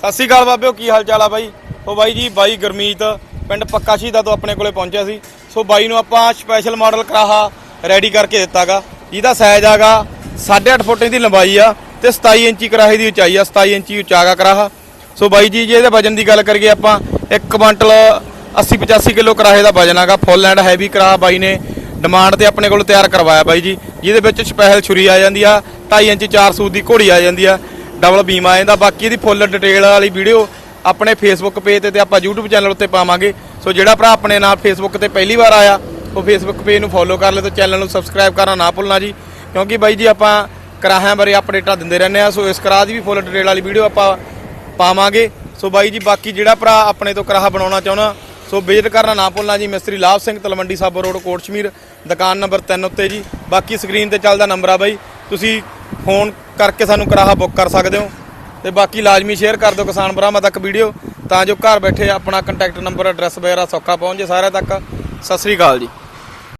ਸਤਿ ਸ਼੍ਰੀ ਅਕਾਲ ਬਾਬਿਓ, ਕੀ ਹਾਲ ਚਾਲ ਆ ਬਾਈ? ਉਹ ਬਾਈ ਜੀ, ਬਾਈ ਗਰਮੀਤ, ਪਿੰਡ ਪੱਕਾ ਸ਼ਹੀਦਾ ਤੋਂ ਆਪਣੇ ਕੋਲੇ ਪਹੁੰਚਿਆ ਸੀ। ਸੋ ਬਾਈ ਨੂੰ ਆਪਾਂ ਸਪੈਸ਼ਲ ਮਾਡਲ ਕਰਾਹਾ ਰੈਡੀ ਕਰਕੇ ਦਿੱਤਾਗਾ। ਜਿਹਦਾ ਸਾਈਜ਼ ਆਗਾ 8.5 ਫੁੱਟ ਦੀ ਲੰਬਾਈ ਆ ਤੇ 27 ਇੰਚੀ ਕਰਾਹੇ ਦੀ ਉਚਾਈ ਆ 27 ਇੰਚੀ ਉਚਾਗਾ ਕਰਾਹਾ। ਸੋ ਬਾਈ ਜੀ, ਜੇ ਇਹਦੇ ਵਜਨ ਦੀ ਗੱਲ ਕਰੀਏ ਆਪਾਂ 1 ਕੁਇੰਟਲ 80 85 ਕਿਲੋ ਕਰਾਹੇ ਦਾ ਵਜਨ ਆਗਾ ਫੁੱਲ ਐਂਡ ਹੈਵੀ ਕਰਾਹਾ ਬਾਈ ਨੇ। ਡਿਮਾਂਡ ਤੇ ਆਪਣੇ ਕੋਲ ਤਿਆਰ ਕਰਵਾਇਆ ਬਾਈ ਜੀ, ਜਿਹਦੇ ਵਿੱਚ ਸਪੈਸ਼ਲ ਛੁਰੀ ਆ ਜਾਂਦੀ ਆ 2.5 ਇੰਚ 4 ਸੂਤ ਦੀ ਘੋੜੀ ਆ ਜਾਂਦੀ ਆ। ਡਬਲ ਬੀਮਾ ਇਹਦਾ ਬਾਕੀ ਇਹਦੀ ਫੁੱਲ ਡਿਟੇਲ ਵਾਲੀ ਵੀਡੀਓ ਆਪਣੇ ਫੇਸਬੁੱਕ ਪੇਜ ਤੇ ਤੇ ਆਪਾਂ YouTube ਚੈਨਲ ਉੱਤੇ ਪਾਵਾਂਗੇ। ਸੋ ਜਿਹੜਾ ਭਰਾ ਆਪਣੇ ਨਾਲ ਫੇਸਬੁੱਕ ਤੇ ਪਹਿਲੀ ਵਾਰ ਆਇਆ, ਉਹ ਫੇਸਬੁੱਕ ਪੇਜ ਨੂੰ ਫੋਲੋ ਕਰ ਲੈ ਤੇ ਚੈਨਲ ਨੂੰ ਸਬਸਕ੍ਰਾਈਬ ਕਰਨਾ ਨਾ ਭੁੱਲਣਾ ਜੀ। ਕਿਉਂਕਿ ਬਾਈ ਜੀ ਆਪਾਂ ਕਰਾਹਾਂ ਬਾਰੇ ਅਪਡੇਟਾਂ ਦਿੰਦੇ ਰਹਿੰਦੇ ਆ, ਸੋ ਇਸ ਕਰਾਹ ਦੀ ਵੀ ਫੁੱਲ ਡਿਟੇਲ ਵਾਲੀ ਵੀਡੀਓ ਆਪਾਂ ਪਾਵਾਂਗੇ। ਸੋ ਬਾਈ ਜੀ ਬਾਕੀ ਜਿਹੜਾ ਭਰਾ ਆਪਣੇ ਤੋਂ ਕਰਾਹਾ ਬਣਾਉਣਾ ਚਾਹੁੰਦਾ, ਸੋ ਵਿਜ਼ਿਟ ਕਰਨਾ ਨਾ ਭੁੱਲਣਾ ਜੀ। ਮਿਸਤਰੀ ਲਾਭ ਸਿੰਘ ਤਲਵੰਡੀ ਸਾਬੋ ਰੋਡ, ਕੋਟਸ਼ਮੀਰ, ਦੁਕਾਨ ਨੰਬਰ 3 ਉੱਤੇ ਜੀ। ਬਾਕੀ ਸਕਰੀਨ ਤੇ ਚੱਲਦਾ ਨੰਬਰ ਆ ਬਾਈ। ਤੁਸੀਂ ਫੋਨ ਕਰਕੇ ਸਾਨੂੰ ਕਰਾਹਾ ਬੁੱਕ ਕਰ ਸਕਦੇ ਹੋ। ਤੇ ਬਾਕੀ ਲਾਜ਼ਮੀ ਸ਼ੇਅਰ ਕਰ ਦਿਓ ਕਿਸਾਨ ਭਰਾਵਾਂ ਤੱਕ ਵੀਡੀਓ। ਤਾਂ ਜੋ ਘਰ ਬੈਠੇ ਆਪਣਾ ਕੰਟੈਕਟ ਨੰਬਰ ਐਡਰੈਸ ਵਗੈਰਾ ਸੌਖਾ ਪਹੁੰਚ ਜੇ ਸਾਰਿਆਂ ਤੱਕ। ਸਤਿ ਸ੍ਰੀ ਅਕਾਲ ਜੀ।